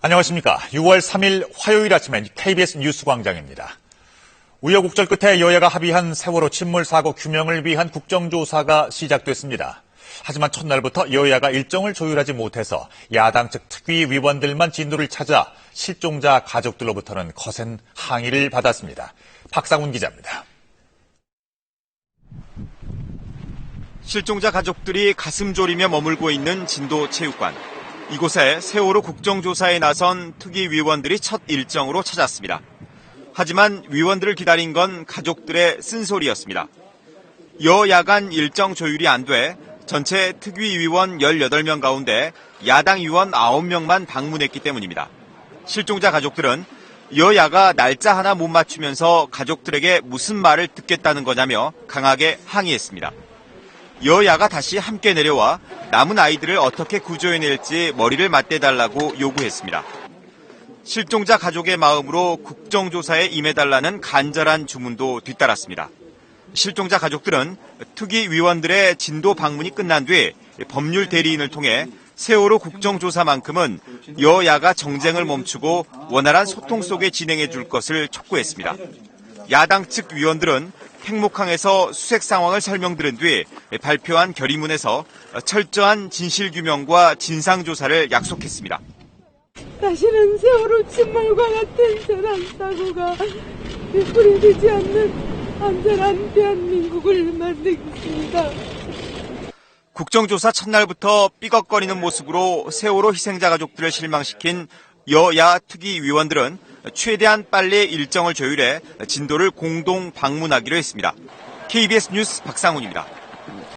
안녕하십니까. 6월 3일 화요일 아침엔 KBS 뉴스 광장입니다. 우여곡절 끝에 여야가 합의한 세월호 침몰 사고 규명을 위한 국정조사가 시작됐습니다. 하지만 첫날부터 여야가 일정을 조율하지 못해서 야당 측 특위 위원들만 진도를 찾아 실종자 가족들로부터는 거센 항의를 받았습니다. 박상훈 기자입니다. 실종자 가족들이 가슴 졸이며 머물고 있는 진도 체육관. 이곳에 세월호 국정조사에 나선 특위위원들이 첫 일정으로 찾았습니다. 하지만 위원들을 기다린 건 가족들의 쓴소리였습니다. 여야간 일정 조율이 안 돼 전체 특위위원 18명 가운데 야당 위원 9명만 방문했기 때문입니다. 실종자 가족들은 여야가 날짜 하나 못 맞추면서 가족들에게 무슨 말을 듣겠다는 거냐며 강하게 항의했습니다. 여야가 다시 함께 내려와 남은 아이들을 어떻게 구조해낼지 머리를 맞대달라고 요구했습니다. 실종자 가족의 마음으로 국정조사에 임해달라는 간절한 주문도 뒤따랐습니다. 실종자 가족들은 특위 위원들의 진도 방문이 끝난 뒤 법률 대리인을 통해 세월호 국정조사만큼은 여야가 정쟁을 멈추고 원활한 소통 속에 진행해 줄 것을 촉구했습니다. 야당 측 위원들은 핵목항에서 수색 상황을 설명드린 뒤 발표한 결의문에서 철저한 진실 규명과 진상 조사를 약속했습니다. 다시는 세월호 침몰과 같은 재난 사고가 되풀이되지 않는 안전한 대한민국을 만들겠습니다. 국정조사 첫날부터 삐걱거리는 모습으로 세월호 희생자 가족들을 실망시킨 여야 특위 위원들은 최대한 빨리 일정을 조율해 진도를 공동 방문하기로 했습니다. KBS 뉴스 박상훈입니다.